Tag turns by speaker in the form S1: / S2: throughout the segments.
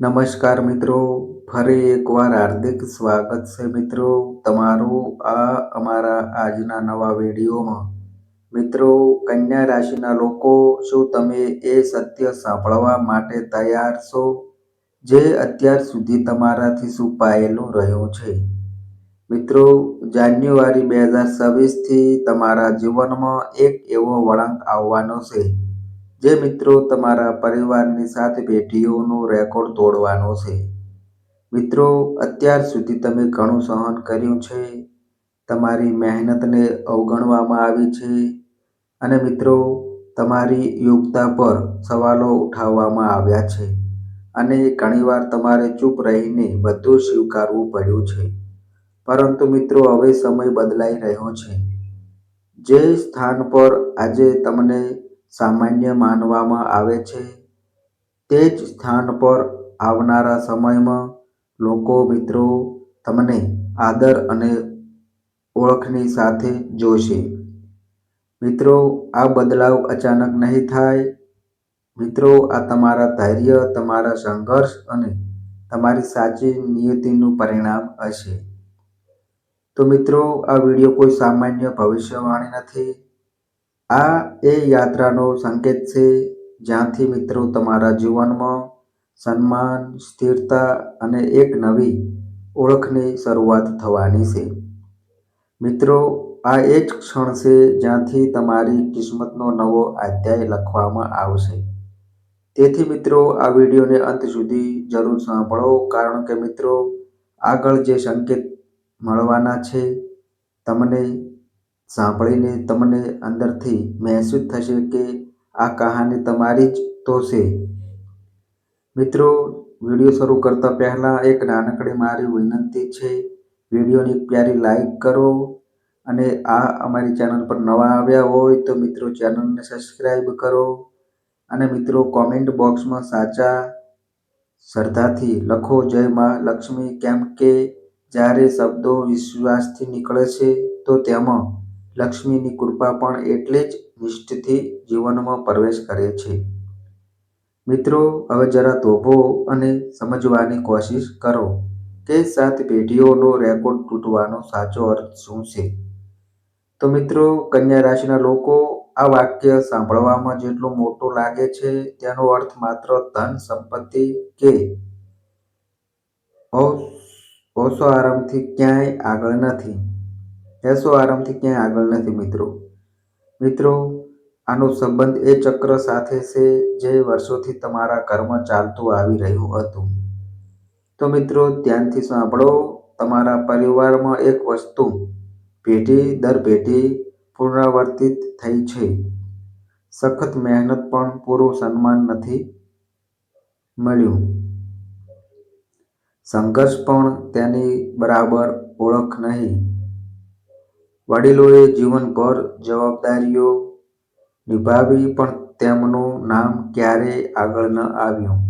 S1: નમસ્કાર મિત્રો, ફરી એકવાર હાર્દિક સ્વાગત છે મિત્રો તમારું આ અમારા આજના નવા વિડીયોમાં. મિત્રો, કન્યા રાશિના લોકો, શું તમે એ સત્ય સાંભળવા માટે તૈયાર છો? જે અત્યાર સુધી તમારાથી છુપાયેલું રહ્યું છે. મિત્રો, જાન્યુઆરી બે હજાર છવ્વીસથી તમારા જીવનમાં એક એવો વળાંક આવવાનો છે. જે મિત્રો તમારા પરિવારની સાથે પેઢીઓનો રેકોર્ડ તોડવાનો છે. મિત્રો, અત્યાર સુધી તમે ઘણું સહન કર્યું છે. તમારી મહેનતને અવગણવામાં આવી છે. અને મિત્રો, તમારી યોગ્યતા પર સવાલો ઉઠાવવામાં આવ્યા છે. અને ઘણીવાર તમારે ચૂપ રહીને બધું સ્વીકારવું પડ્યું છે. પરંતુ મિત્રો, હવે સમય બદલાઈ રહ્યો છે. જે સ્થાન પર આજે તમને સામાન્ય માનવામાં આવે છે. તે જ સ્થાન પર આવનારા સમયમાં લોકો મિત્રો તમને આદર અને ઓળખની સાથે જોશે. મિત્રો, આ બદલાવ અચાનક નહીં થાય. મિત્રો, આ તમારા ધૈર્ય, તમારા સંઘર્ષ અને તમારી સાચી નિયતિનું પરિણામ હશે. તો મિત્રો, આ વીડિયો કોઈ સામાન્ય ભવિષ્યવાણી નથી. આ એ યાત્રાનો સંકેત છે, જ્યાંથી મિત્રો તમારા જીવનમાં સન્માન, સ્થિરતા અને એક નવી ઓળખની શરૂઆત થવાની છે. મિત્રો, આ એ જ ક્ષણ છે જ્યાંથી તમારી કિસ્મતનો નવો અધ્યાય લખવામાં આવશે. તેથી મિત્રો, આ વિડીયોને અંત સુધી જરૂર સાંભળો, કારણ કે મિત્રો, આગળ જે સંકેત મળવાના છે, તમને સાંભળીને તમને અંદરથી મહેસૂસ થશે કે આ કહાની તમારી જ તો છે. મિત્રો, વીડિયો શરૂ કરતા પહેલાં એક નાનકડી મારી વિનંતી છે, વિડીયોની પ્યારી લાઈક કરો અને આ અમારી ચેનલ પર નવા આવ્યા હોય તો મિત્રો ચેનલને સબસ્ક્રાઈબ કરો અને મિત્રો કોમેન્ટ બોક્સમાં સાચા શ્રદ્ધાથી લખો, જય માં લક્ષ્મી કેમ કે જ્યારે શબ્દો વિશ્વાસથી નીકળે છે, તો તેમાં લક્ષ્મીની કૃપા પણ એટલી જ નિષ્ઠથી જીવનમાં પ્રવેશ કરે છે. મિત્રો, હવે જરા થોભો અને સમજવાની કોશિશ કરો કે સાત પેઢીઓનો રેકોર્ડ તૂટવાનો સાચો અર્થ શું છે? તો મિત્રો, કન્યા રાશિના લોકો આ વાક્ય સાંભળવામાં જેટલો મોટો લાગે છે, તેનો અર્થ માત્ર ધન, સંપત્તિ કે ઓછો આરામથી ક્યાંય આગળ નથી. એસો આરામથી ક્યાંય આગળ નથી મિત્રો. મિત્રો, આનો સંબંધ એ ચક્ર સાથે છે જે વર્ષોથી તમારા કર્મ ચાલતું આવી રહ્યું હતું. તો મિત્રો, ધ્યાનથી સાંભળો, તમારા પરિવારમાં એક વસ્તુ પેઢી દર પેઢી પુનરાવર્તિત થઈ છે. સખત મહેનત પણ પૂરું સન્માન નથી મળ્યું. સંઘર્ષ પણ તેની બરાબર ઓળખ નહીં. વડીલોએ જીવનભર જવાબદારીઓ નિભાવી પણ તેમનું નામ ક્યારેય આગળ ન આવ્યું.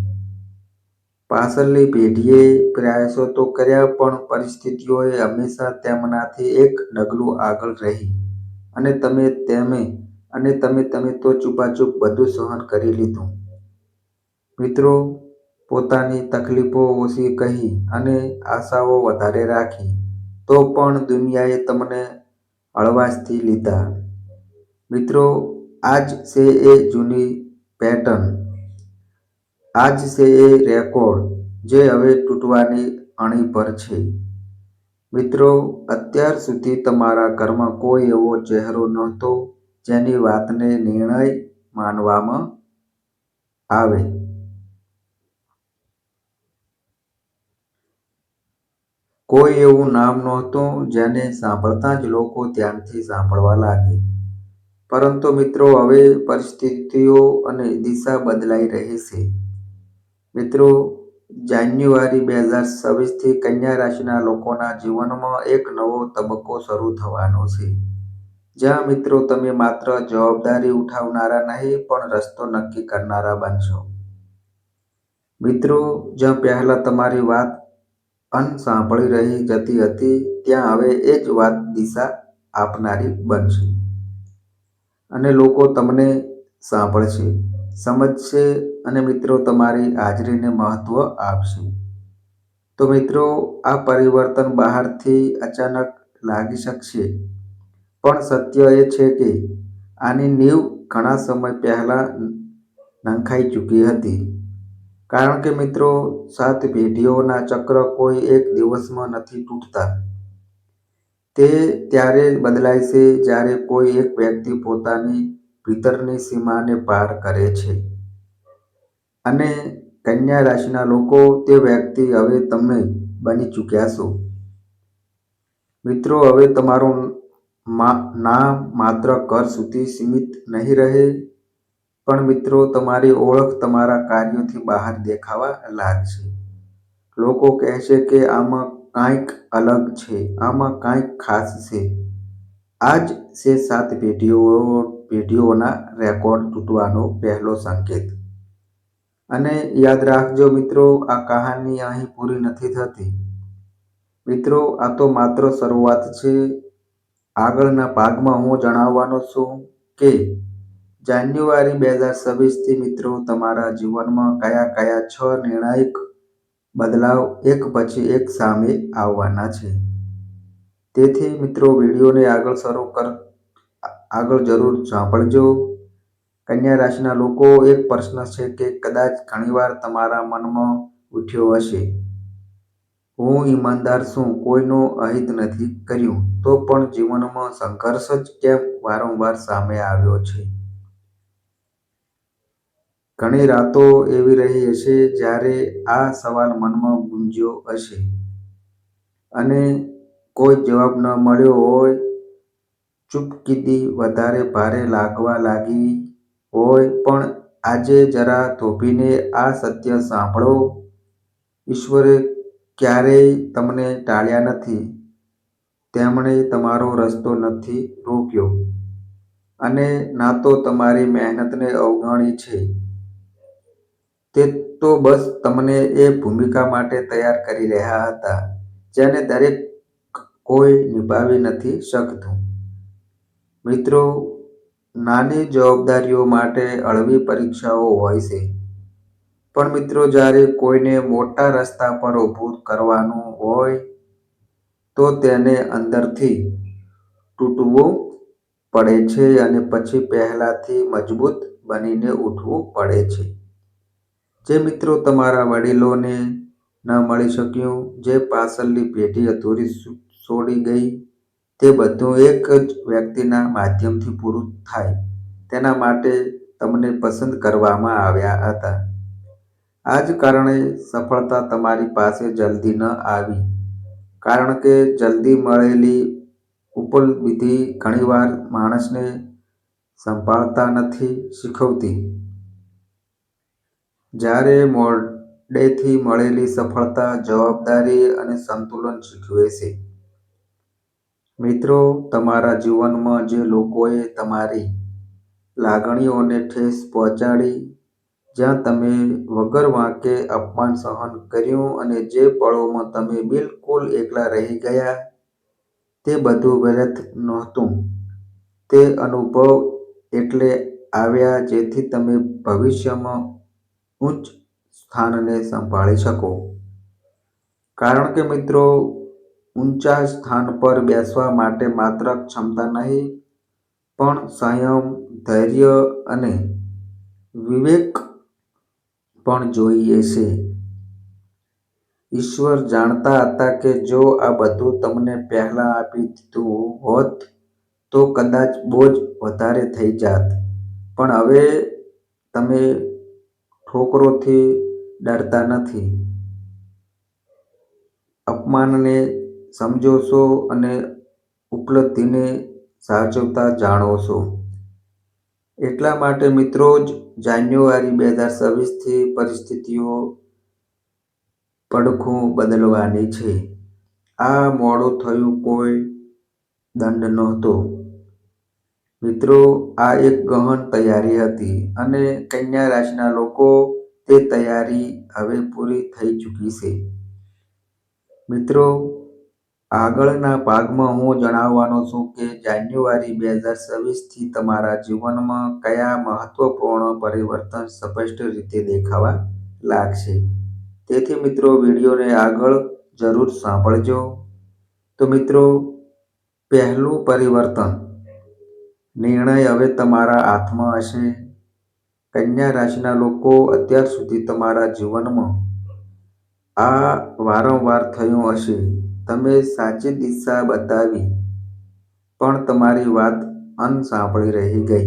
S1: પાછળની પેઢીએ પ્રયાસો તો કર્યા પણ પરિસ્થિતિઓએ હંમેશા તેમનાથી એક ડગલું આગળ રહી. અને તમે તેમે અને તમે તમે તો ચૂપાચૂપ બધું સહન કરી લીધું. મિત્રો, પોતાની તકલીફો ઓછી કહી અને આશાઓ વધારે રાખી, તો પણ દુનિયાએ તમને હળવાશથી લીધા. મિત્રો, આજ છે એ જૂની પેટર્ન. આજ છે એ રેકોર્ડ જે હવે તૂટવાની અણી પર છે. મિત્રો, અત્યાર સુધી તમારા ઘરમાં કોઈ એવો ચહેરો નહોતો જેની વાતને નિર્ણય માનવામાં આવે. કોઈ એવું નામ નહોતું જેને સાંભળતા જ લોકો ધ્યાનથી સાંભળવા લાગે. પરંતુ મિત્રો, હવે પરિસ્થિતિઓ અને દિશા બદલાઈ રહી છે. મિત્રો, જાન્યુઆરી બે હજાર છવ્વીસથી કન્યા રાશિના લોકોના જીવનમાં એક નવો તબક્કો શરૂ થવાનો છે. જ્યાં મિત્રો, તમે માત્ર જવાબદારી ઉઠાવનારા નહીં, પણ રસ્તો નક્કી કરનારા બનશો. મિત્રો, જ્યાં પહેલા તમારી વાત અનસાંભળી રહી જતી હતી, ત્યાં હવે એ જ વાત દિશા આપનારી બનશે. અને લોકો તમને સાંભળશે, સમજશે અને મિત્રો તમારી હાજરીને મહત્વ આપશે. તો મિત્રો, આ પરિવર્તન બહારથી અચાનક લાગી શકશે. પણ સત્ય એ છે કે આની નીવ ઘણા સમય પહેલાં નંખાઈ ચૂકી હતી. કારણ કે મિત્રો, સાત પેઢીઓના ચક્ર કોઈ એક દિવસમાં નથી તૂટતા. તે ત્યારે બદલાય છે જ્યારે કોઈ એક વ્યક્તિ પોતાની ભીતરની સીમાને પાર કરે છે. અને કન્યા રાશિના લોકો તે વ્યક્તિ હવે તમે બની ચૂક્યા છો. મિત્રો, હવે તમારું નામ માત્ર કર સુધી સીમિત નહીં રહે પણ મિત્રો, તમારી ઓળખ તમારા કાર્યોથી બહાર દેખાવા લાગશે. લોકો કહેશે કે આમાં કાંઈક અલગ છે, આમાં કાંઈક ખાસ છે. આ જ છે સાત પેઢીઓ પેઢીઓના રેકોર્ડ તૂટવાનો પહેલો સંકેત. અને યાદ રાખજો મિત્રો, આ કહાની અહીં પૂરી નથી થતી. મિત્રો, આ તો માત્ર શરૂઆત છે. આગળના ભાગમાં હું જણાવવાનો છું કે જાન્યુઆરી બે હજાર છવ્વીસથી મિત્રો, તમારા જીવનમાં કયા કયા છ નિર્ણાયક બદલાવ એક પછી એક સામે આવવાના છે? તેથી મિત્રો, વિડીયોને આગળ શરૂ કર, આગળ જરૂર સાંભળજો. કન્યા રાશિના લોકો, એક પ્રશ્ન છે કે કદાચ ઘણીવાર તમારા મનમાં ઉઠ્યો હશે. હું ઈમાનદાર છું, કોઈનો અહિત નથી કર્યું, તો પણ જીવનમાં સંઘર્ષ જ કેમ વારંવાર સામે આવ્યો છે? ઘણી રાતો એવી રહી હશે જ્યારે આ સવાલ મનમાં ગુંજ્યો હશે. અને કોઈ જવાબ ન મળ્યો હોય ચૂપકીદી વધારે ભારે લાગવા લાગી હોય, પણ આજે જરા થોભીને આ સત્ય સાંભળો. ઈશ્વરે ક્યારેય તમને ટાળ્યા નથી. તેમણે તમારો રસ્તો નથી રોક્યો. અને ના તો તમારી મહેનતને અવગણી છે. તે તો બસ તમને એ ભૂમિકા માટે તૈયાર કરી રહ્યા હતા, જેને દરેક કોઈ નિભાવી નથી શકતું. મિત્રો, નાની જવાબદારીઓ માટે હળવી પરીક્ષાઓ હોય છે, પણ મિત્રો, જ્યારે કોઈને મોટા રસ્તા પર ઊભું કરવાનું હોય, તો તેને અંદરથી તૂટવું પડે છે અને પછી પહેલાંથી મજબૂત બનીને ઉઠવું પડે છે. જે મિત્રો તમારા વડીલોને ન મળી શક્યું, જે પાછળની પેઢી અધૂરી છોડી ગઈ, તે બધું એક જ વ્યક્તિના માધ્યમથી પૂરું થાય. તેના માટે તમને પસંદ કરવામાં આવ્યા હતા. આ જ કારણે સફળતા તમારી પાસે જલ્દી ન આવી. કારણ કે જલ્દી મળેલી ઉપલબ્ધિ ઘણીવાર માણસને સંભાળતા નથી શીખવતી. જ્યારે મોડેથી મળેલી સફળતા, જવાબદારી અને સંતુલન શીખવે છે. મિત્રો, તમારા જીવનમાં જે લોકોએ તમારી લાગણીઓને ઠેસ પહોંચાડી, જ્યાં તમે વગર વાંકે અપમાન સહન કર્યું અને જે પળોમાં તમે બિલકુલ એકલા રહી ગયા, તે બધું વ્યર્થ નહોતું. તે અનુભવ એટલે આવ્યા જેથી તમે ભવિષ્યમાં ઉચ્ચ સ્થાનને સંભાળી શકો. કારણ કે મિત્રો, ઊંચા સ્થાન પર બેસવા માટે માત્ર ક્ષમતા નહીં, પણ સંયમ, ધૈર્ય અને વિવેક પણ જોઈએ છે. ઈશ્વર જાણતા હતા કે જો આ બધું તમને પહેલાં આપી દીધું હોત, તો કદાચ બોજ વધારે થઈ જાત. પણ હવે તમે ઠોકરોથી ડરતા નથી. અપમાનને સમજો છો અને ઉપલબ્ધિને સાચવતા જાણો છો એટલા માટે મિત્રો જ જાન્યુઆરી બે હજાર છવ્વીસથી પરિસ્થિતિઓ પડખું બદલવાની છે. આ મોડું થયું કોઈ દંડ નહોતો. મિત્રો, આ એક ગહન તૈયારી હતી અને કન્યા રાશિના લોકો તે તૈયારી હવે પૂરી થઈ ચૂકી છે મિત્રો, આગળના ભાગમાં હું જણાવવાનો છું કે જાન્યુઆરી બે હજાર છવ્વીસથી તમારા જીવનમાં કયા મહત્વપૂર્ણ પરિવર્તન સ્પષ્ટ રીતે દેખાવા લાગશે. તેથી મિત્રો, વિડીયોને આગળ જરૂર સાંભળજો. તો મિત્રો, પહેલું પરિવર્તન નિર્ણય હવે તમારા હાથમાં હશે. કન્યા રાશિના લોકો અત્યાર સુધી તમારા જીવનમાં આ વારંવાર થયું હશે. તમે સાચી દિશા બતાવી, પણ તમારી વાત અનસાંભળી રહી ગઈ.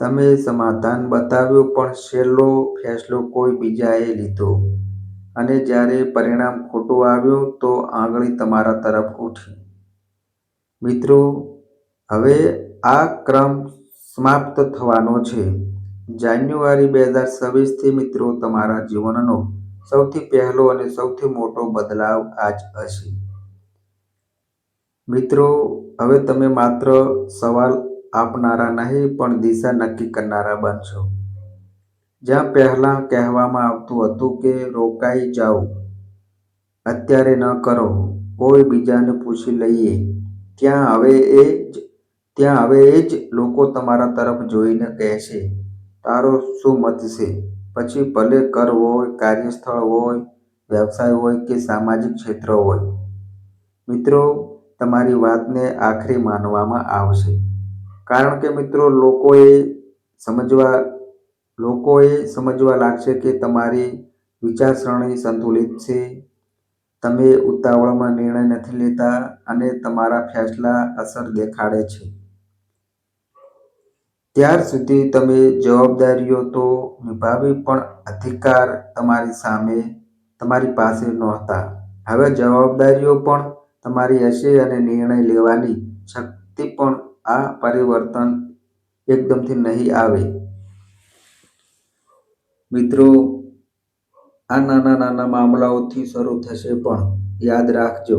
S1: તમે સમાધાન બતાવ્યું, પણ છેલ્લો ફેસલો કોઈ બીજાએ લીધો અને જ્યારે પરિણામ ખોટું આવ્યું, તો આંગળી તમારા તરફ ઉઠી. મિત્રો હવે આ ક્રમ સમાપ્ત થવાનો છે. જાન્યુઆરી બે હજાર છવ્વીસથી મિત્રો તમારા જીવનનો સૌથી પહેલો અને સૌથી મોટો બદલાવ આ જ હશે. મિત્રો હવે તમે માત્ર સવાલ આપનારા નહીં પણ દિશા નક્કી કરનારા બનશો. જ્યાં પહેલાં કહેવામાં આવતું હતું કે રોકાઈ જાઓ, અત્યારે ન કરો, કોઈ બીજાને પૂછી લઈએ, ત્યાં હવે એ જ ત્યાં હવે એ જ લોકો તમારા તરફ જોઈને કહેશે, તારો શું મત છે? પછી ભલે ઘર હોય, કાર્યસ્થળ હોય, વ્યવસાય હોય કે સામાજિક ક્ષેત્ર હોય. મિત્રો તમારી વાતને આખરી માનવામાં આવશે. કારણ કે મિત્રો લોકોએ સમજવા લોકોએ સમજવા લાગશે કે તમારી વિચારસરણી સંતુલિત છે. તમે ઉતાવળમાં નિર્ણય નથી લેતા અને તમારા ફેસલા અસર દેખાડે છે. ત્યાર સુધી તમે જવાબદારીઓ તો નિભાવી પણ અધિકાર તમારી સામે તમારી પાસે નહોતા. હવે જવાબદારીઓ પણ તમારી હશે અને નિર્ણય લેવાની શક્તિ પણ આ પરિવર્તન એકદમથી નહીં આવે. મિત્રો, આ નાના નાના મામલાઓથી શરૂ થશે પણ યાદ રાખજો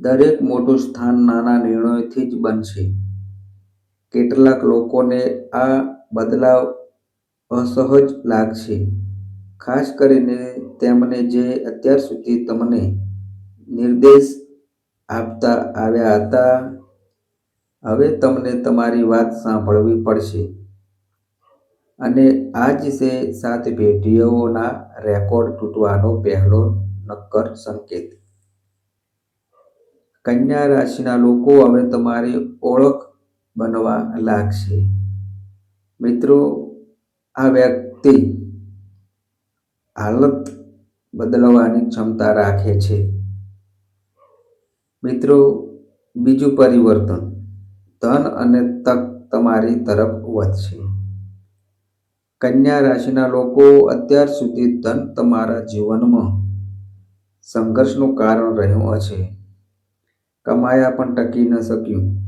S1: દરેક મોટું સ્થાન નાના નિર્ણયોથી જ બનશે. કેટલાક લોકોને આ બદલાવ અસહજ લાગશે. ખાસ કરીને તેમને જે અત્યાર સુધી તમને નિર્દેશ આપતા આવ્યા હતા. હવે તમને તમારી વાત સાંભળવી પડશે. અને આ જ છે સાત પેઢીઓના રેકોર્ડ તૂટવાનો પહેલો નક્કર સંકેત. કન્યા રાશિના લોકો હવે તમારી ઓળખ બનવા લાગશે. મિત્રો, આ વ્યક્તિ હાલત બદલવાની ક્ષમતા રાખે છે. મિત્રો, બીજું પરિવર્તન ધન અને તક તમારી તરફ વધશે. કન્યા રાશિના લોકો અત્યાર સુધી ધન તમારા જીવનમાં સંઘર્ષનું કારણ રહ્યું હશે. કમાયા પણ ટકી ન શક્યું.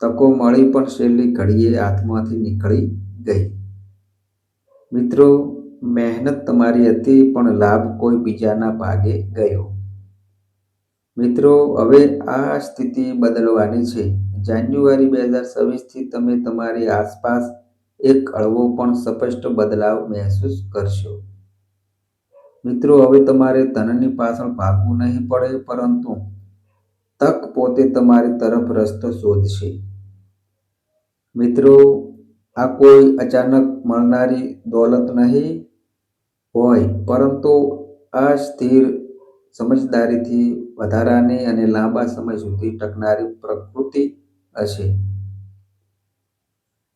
S1: તકો મળી પણ છેલ્લી ઘડીએ હાથમાંથી નીકળી ગઈ. મિત્રો, મહેનત તમારી હતી, પણ લાભ કોઈ બીજાના ભાગે ગયો. મિત્રો, હવે આ સ્થિતિ બદલવાની છે. જાન્યુઆરી બે હજાર છવ્વીસથી તમે તમારી આસપાસ એક હળવો પણ સ્પષ્ટ બદલાવ મહેસૂસ કરશો. મિત્રો, હવે તમારે ધનની પાછળ ભાગવું નહીં પડે, પરંતુ તક પોતે તમારી તરફ રસ્તો શોધશે. મિત્રો આ કોઈ અચાનક મળનારી દોલત નહીં હોય પરંતુ આ સ્થિર, સમજદારીથી વધારાની અને લાંબા સમય સુધી ટકનારી પ્રકૃતિ હશે.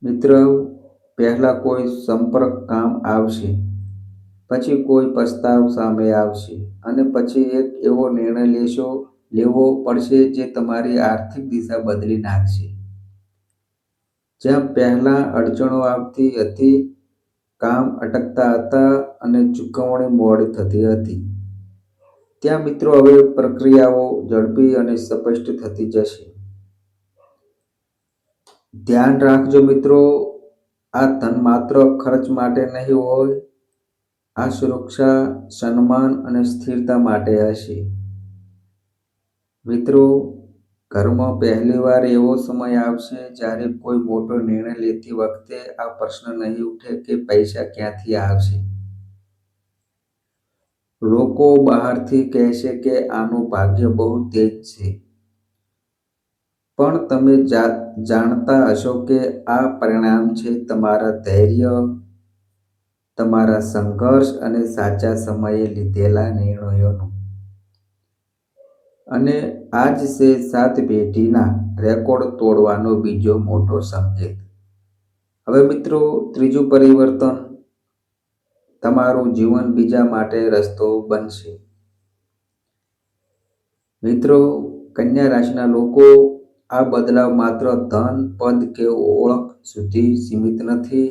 S1: મિત્ર પહેલાં કોઈ સંપર્ક કામ આવશે, પછી કોઈ પ્રસ્તાવ સામે આવશે અને પછી એક એવો નિર્ણય લેશો લેવો પડશે જે તમારી આર્થિક દિશા બદલી નાખશે. જ્યાં પહેલા અડચણો આવતી હતી, કામ અટકતા હતા અને ચૂકવણી મોડી થતી હતી, ત્યાં મિત્રો હવે પ્રક્રિયાઓ ઝડપી અને સ્પષ્ટ થતી જશે. ધ્યાન રાખજો મિત્રો આ ધન માત્ર ખર્ચ માટે નહીં હોય. આ સુરક્ષા, સન્માન અને સ્થિરતા માટે હશે. મિત્રો ઘરમાં પહેલીવાર એવો સમય આવશે જ્યારે કોઈ મોટો નિર્ણય લેતી વખતે આ પ્રશ્ન નહીં ઉઠે કે પૈસા ક્યાંથી આવશે. લોકો બહારથી કહેશે કે આનું ભાગ્ય બહુ તેજ છે પણ તમે જાણતા હશો કે આ પરિણામ છે તમારા ધૈર્ય, તમારા સંઘર્ષ અને સાચા સમયે લીધેલા નિર્ણયોનું અને આ જ છે સાત પેઢીના રેકોર્ડ તોડવાનો બીજો મોટો સંકેત. હવે મિત્રો, ત્રીજું પરિવર્તન તમારું જીવન બીજા માટે રસ્તો બનશે. મિત્રો, કન્યા રાશિના લોકો આ બદલાવ માત્ર ધન, પદ કે ઓળખ સુધી સીમિત નથી.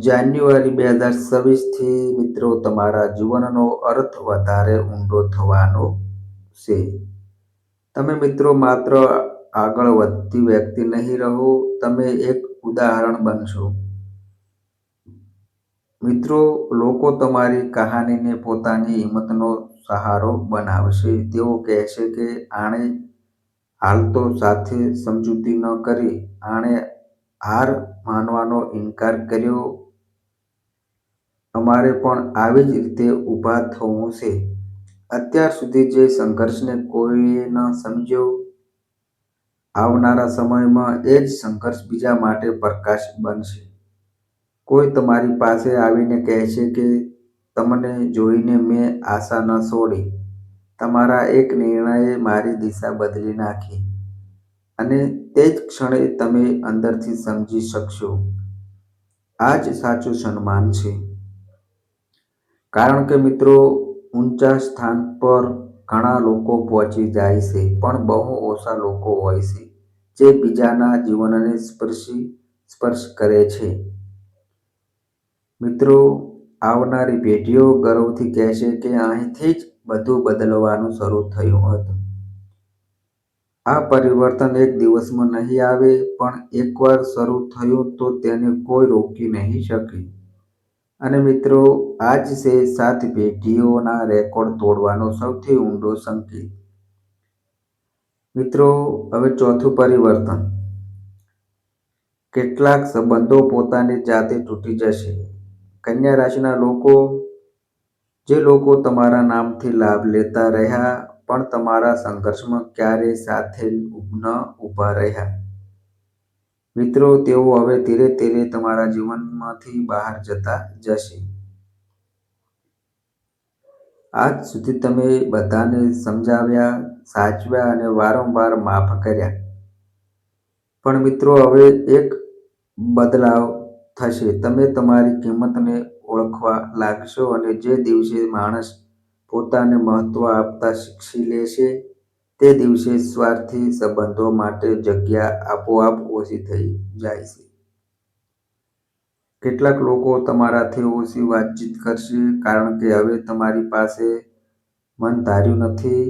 S1: જાન્યુઆરી બે હજાર છવ્વીસથી મિત્રો તમારા જીવનનો અર્થ વધારે ઊંડો થવાનો છે. તમે મિત્રો માત્ર આગળ વધતી વ્યક્તિ નહીં રહો, તમે એક ઉદાહરણ બનશો. મિત્રો, લોકો તમારી કહાનીને પોતાની હિંમતનો સહારો બનાવશે. તેઓ કહેશે કે આણે હાલ તો સાથે સમજૂતી ન કરી, આણે હાર માનવાનો ઇનકાર કર્યો અમારે પણ આવી જ રીતે ઊભા થવું છે. અત્યાર સુધી જે સંઘર્ષને કોઈએ ન સમજ્યો, આવનારા સમયમાં એ જ સંઘર્ષ બીજા માટે પ્રકાશ બનશે. કોઈ તમારી પાસે આવીને કહેશે કે, તમને જોઈને મેં આશા ન છોડી. તમારા એક નિર્ણયે મારી દિશા બદલી નાખી. અને તે જ ક્ષણે તમે અંદરથી સમજી શકશો. આ જ સાચું સન્માન છે. કારણ કે મિત્રો, ઊંચા સ્થાન પર ઘણા લોકો પહોંચી જાય છે, પણ બહુ ઓછા લોકો હોય છે, જે બીજાના જીવનને સ્પર્શી, સ્પર્શ કરે છે. મિત્રો, આવનારી પેઢીઓ ગર્વથી કહેશે કે અહીંથી જ બધું બદલવાનું શરૂ થયું હતું. આ પરિવર્તન એક દિવસમાં નહીં આવે, પણ એકવાર શરૂ થયું તો તેને કોઈ રોકી નહીં શકે. અને મિત્રો આ જ છે સાત પેઢીઓના રેકોર્ડ તોડવાનો સૌથી ઊંડો સંકેત. મિત્રો, હવે ચોથું પરિવર્તન. કેટલાક સંબંધો પોતાની જાતે તૂટી જશે. કન્યા રાશિના લોકો, જે લોકો તમારા નામથી લાભ લેતા રહ્યા, પણ તમારા સંઘર્ષમાં ક્યારેય સાથે ન ઊભા રહ્યા. મિત્રો, તેઓ હવે ધીરે ધીરે તમારા જીવનમાંથી બહાર જતા જશે. આજ સુધી તમે બધાને સમજાવ્યા, સાચવ્યા અને વારંવાર માફ કર્યા. પણ મિત્રો, હવે એક બદલાવ થશે. તમે તમારી કિંમતને ઓળખવા લાગશો અને જે દિવસે માણસ પોતાને મહત્વ આપતા શીખી લેશે તે દિવસે સ્વાર્થી સંબંધો માટે જગ્યા આપોઆપ ઓછી થઈ જાય છે. કેટલાક લોકો તમારાથી ઓછી વાતચીત કરશે કારણ કે હવે તમારી પાસે મન ધાર્યું નથી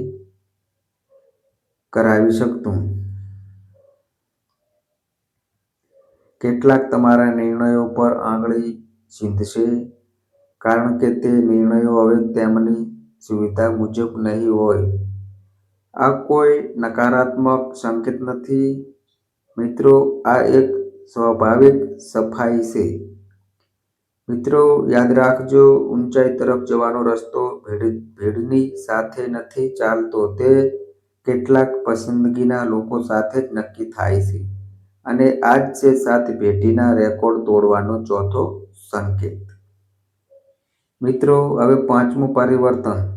S1: કરાવી શકતું. કેટલાક તમારા નિર્ણયો પર આંગળી ચીંધશે કારણ કે તે નિર્ણયો હવે તેમની સુવિધા મુજબ નહીં હોય. આ કોઈ નકારાત્મક સંકેત નથી. મિત્રો, આ એક સ્વાભાવિક સફાઈ છે. મિત્રો, યાદ રાખજો, ઊંચાઈ તરફ જવાનો રસ્તો ભીડની સાથે નથી ચાલતો. તે કેટલાક પસંદગીના લોકો સાથે જ નક્કી થાય છે. અને આ જ છે સાત પેઢીના રેકોર્ડ તોડવાનો ચોથો સંકેત. મિત્રો, હવે પાંચમું પરિવર્તન.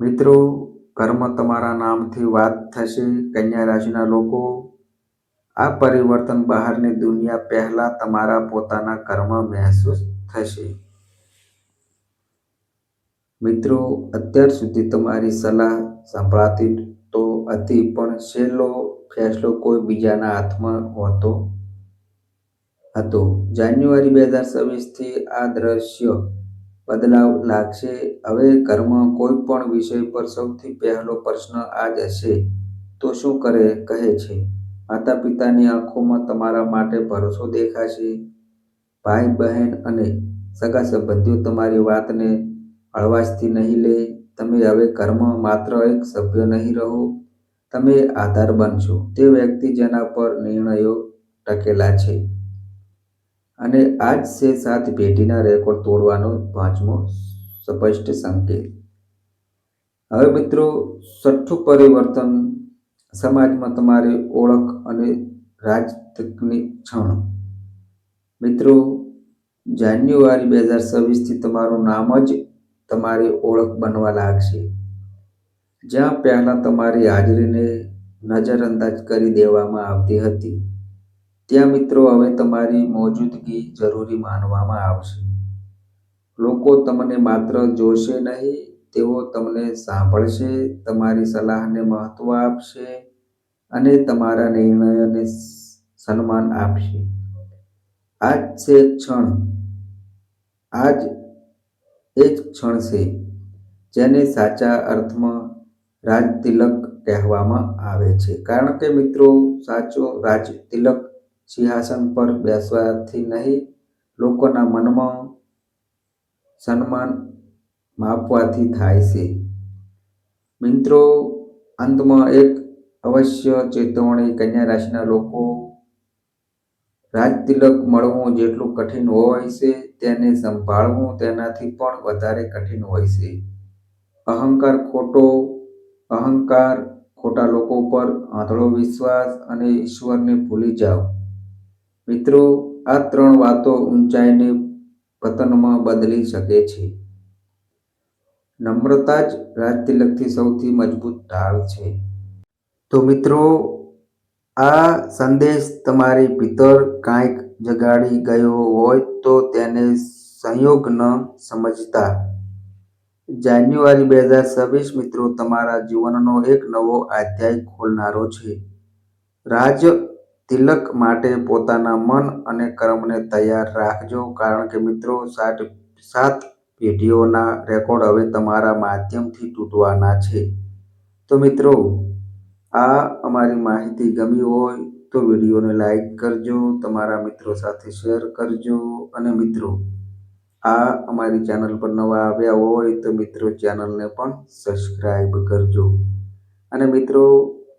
S1: મિત્રો કર્મ તમારા નામથી વાત થશે. કન્યા રાશિના લોકો, આ પરિવર્તન બહારની દુનિયા પહેલા તમારા પોતાના કર્મ મહેસૂસ થશે. મિત્રો, અત્યાર સુધી તમારી સલાહ સંભળાતી તો હતી, પણ છેલ્લો ફેસલો કોઈ બીજાના હાથમાં હોતો હતો. જાન્યુઆરી બે હજાર છવ્વીસથી આ દ્રશ્ય બદલાવ લાગશે. હવે ઘરમાં કોઈ પણ વિષય પર સૌથી પહેલો પ્રશ્ન આ જ હશે. તો શું કરે? કહે છે માતા પિતાની આંખોમાં તમારા માટે ભરોસો દેખાશે. ભાઈ, બહેન અને સગા સંબંધીઓ તમારી વાતને હળવાશથી નહીં લે. તમે હવે ઘરમાં માત્ર એક સભ્ય નહીં રહો. તમે આધાર બનશો. તે વ્યક્તિ જેના પર નિર્ણયો ટકેલા છે. અને આ જ છે સાત ભેટીના રેકોર્ડ તોડવાનો પાંચમો સ્પષ્ટ સંકેત. હવે મિત્રો છઠ્ઠું પરિવર્તન સમાજમાં તમારી ઓળખ અને રાજતકની ક્ષણ મિત્રો, જાન્યુઆરી બે હજાર છવ્વીસથી તમારું નામ જ તમારી ઓળખ બનવા લાગશે. જ્યાં પહેલાં તમારી હાજરીને નજરઅંદાજ કરી દેવામાં આવતી હતી. ત્યાં મિત્રો, હવે તમારી મોજૂદગી જરૂરી માનવામાં આવશે. લોકો તમને માત્ર જોશે નહીં, તેઓ તમને સાંભળશે, તમારી સલાહને મહત્વ આપશે અને તમારા નિર્ણયોને સન્માન આપશે. આજ છે ક્ષણ. આજ એ જ ક્ષણ છે જેને સાચા અર્થમાં રાજતિલક કહેવામાં આવે છે. કારણ કે મિત્રો, સાચો રાજતિલક સિંહાસન પર બેસવાથી નહીં, લોકોના મનમાં સન્માન માપવાથી થાય છે. મિત્રો, અંતમાં એક અવશ્ય ચેતવણી, કન્યા રાશિના લોકો, રાજતિલક મળવું જેટલું કઠિન હોય છે, તેને સંભાળવું તેનાથી પણ વધારે કઠિન હોય છે. અહંકાર ખોટો, અહંકાર ખોટા લોકો પર આંધળો વિશ્વાસ અને ઈશ્વરને ભૂલી જાઓ. મિત્રો, આ ત્રણ વાતો ઊંચાઈને પતનમાં બદલી શકે છે. નમ્રતા જ રાજતિલકથી સૌથી મજબૂત ઢાળ છે. તો મિત્રો, આ સંદેશ તમારી ભીતર કાંઈક જગાડી ગયો હોય તો તેને સંયોગ ન સમજતા. જાન્યુઆરી બે હજાર છવ્વીસ મિત્રો, તમારા જીવનનો એક નવો અધ્યાય ખોલનારો છે. રાજ તિલક માટે પોતાના મન અને કર્મને તૈયાર રાખજો. કારણ કે મિત્રો, સાત સાત પેઢીઓના રેકોર્ડ હવે તમારા માધ્યમથી તૂટવાના છે. તો મિત્રો, આ અમારી માહિતી ગમી હોય તો વિડીયોને લાઈક કરજો, તમારા મિત્રો સાથે શેર કરજો. અને મિત્રો, આ અમારી ચેનલ પર નવા આવ્યા હોય તો મિત્રો ચેનલને પણ સબસ્ક્રાઈબ કરજો. અને મિત્રો